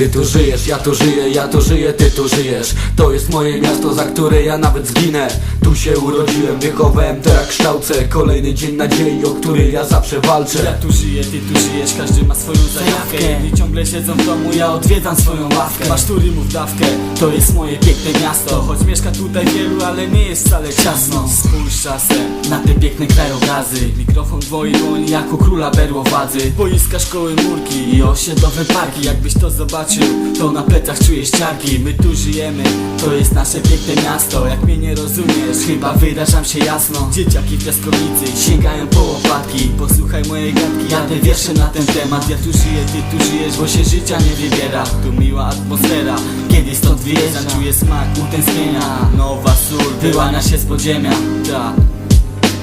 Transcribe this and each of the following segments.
Ty tu żyjesz, ja tu żyję, ja tu żyję, ty tu żyjesz. To jest moje miasto, za które ja nawet zginę. Tu się urodziłem, wychowałem, teraz kształcę Kolejny dzień nadziei, o który ja zawsze walczę. Ja tu żyję, ty tu żyjesz, każdy ma swoją zajawkę. Inni ciągle siedzą w domu, ja odwiedzam swoją ławkę. Masz tu rymów dawkę, to jest moje piękne miasto. Choć mieszka tutaj wielu, ale nie jest wcale ciasno. Spójrz czasem na te piękne krajobrazy. Mikrofon dwoi woni jak u króla berłowładzy Boiska, szkoły, murki i osiedlowe parki. Jakbyś to zobaczył, to na plecach czujesz ciarki. My tu żyjemy, to jest nasze piękne miasto. Jak mnie nie rozumiesz, chyba wyrażam się jasno. Dzieciaki w piaskownicy sięgają po łopatki. Posłuchaj mojej gadki, jadę wiersze na ten temat. Ja tu żyję, ty tu żyjesz, bo się życia nie wybiera. Tu miła atmosfera, kiedy stąd wyjeżdżam Czuję smak utęsknienia, nowa sól Wyłania się z podziemia, ta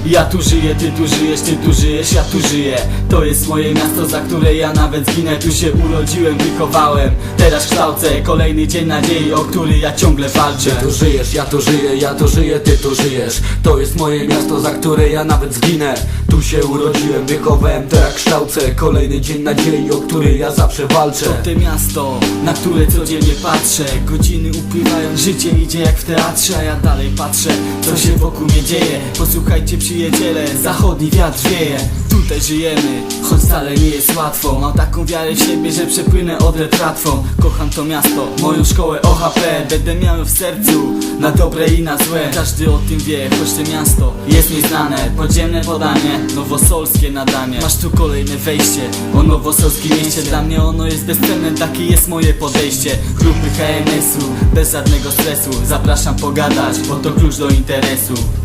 ja tu żyję, ty tu żyjesz, ty tu żyjesz, ja tu żyję. To jest moje miasto, za które ja nawet zginę. Tu się urodziłem, wychowałem. Teraz kształcę kolejny dzień nadziei, o który ja ciągle walczę. Ty tu żyjesz, ja tu żyję, ja tu żyję, ty tu żyjesz. To jest moje miasto, za które ja nawet zginę. Tu się urodziłem, wychowałem, teraz kształcę Kolejny dzień nadziei, o który ja zawsze walczę. To te miasto, na które codziennie patrzę. Godziny upływają, życie idzie jak w teatrze A ja dalej patrzę, co się wokół mnie dzieje. Posłuchajcie przyjaciele, zachodni wiatr wieje. Tutaj żyjemy, choć wcale nie jest łatwo. Mam taką wiarę w siebie, że przepłynę odret łatwą. Kocham to miasto, moją szkołę OHP Będę miał w sercu, na dobre i na złe. Każdy o tym wie, choć to miasto jest mi znane Podziemne podanie, nowosolskie nadanie. Masz tu kolejne wejście, o nowosolskim mieście. Dla mnie ono jest bezcenne, takie jest moje podejście. Grupy HMS-u, bez żadnego stresu. Zapraszam pogadać, bo to klucz do interesu endereço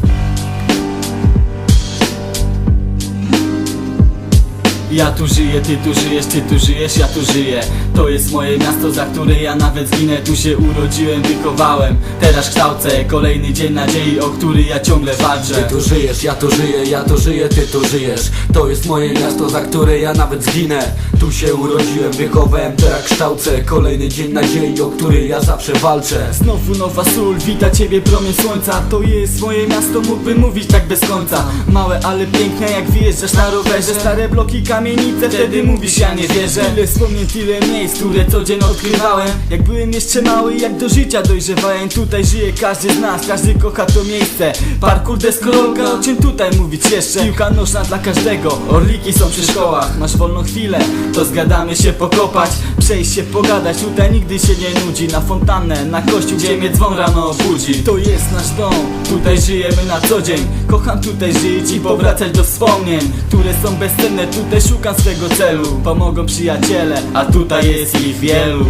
Ja tu żyję, ty tu żyjesz, ty tu żyjesz, ja tu żyję. To jest moje miasto, za które ja nawet zginę. Tu się urodziłem, wychowałem. Teraz kształcę kolejny dzień nadziei, o który ja ciągle walczę. Ty tu żyjesz, ja tu żyję, ja tu żyję, ty tu żyjesz. To jest moje miasto, za które ja nawet zginę. Tu się urodziłem, wychowałem, teraz kształcę Kolejny dzień nadziei, o który ja zawsze walczę. Znowu nowa sól, wita ciebie promień słońca. To jest moje miasto, mógłbym mówić tak bez końca. Małe, ale piękne, jak wyjeżdżasz na rowerze. Stare bloki, kamienice, wtedy mówisz ja nie wierzę. Tyle wspomnień, tyle miejsc, które co dzień odkrywałem. Jak byłem jeszcze mały, jak do życia dojrzewałem. Tutaj żyje każdy z nas, każdy kocha to miejsce. Parkour, deskorolka, o czym tutaj mówić jeszcze? Piłka nożna dla każdego, orliki są przy szkołach. Masz wolną chwilę, to zgadamy się pokopać. Przejść się pogadać, tutaj nigdy się nie nudzi. Na fontannę, na kościół, gdzie mnie dzwon rano obudzi. To jest nasz dom, tutaj żyjemy na co dzień. Kocham tutaj żyć i powracać do wspomnień Które są bezcenne, tutaj szukam swego celu. Pomogą przyjaciele, a tutaj jest ich wielu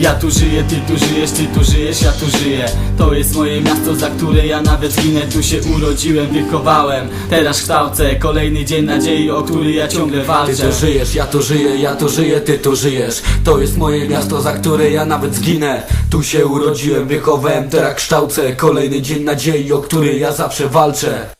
Ja tu żyję, ty tu żyjesz, ty tu żyjesz, ja tu żyję. To jest moje miasto, za które ja nawet zginę. Tu się urodziłem, wychowałem. Teraz kształcę kolejny dzień nadziei, o który ja ciągle Ty walczę tu żyjesz, ja tu żyję, ja tu żyję, ty tu żyjesz. To jest moje miasto, za które ja nawet zginę. Tu się urodziłem, wychowałem, teraz kształcę Kolejny dzień nadziei, o który ja zawsze walczę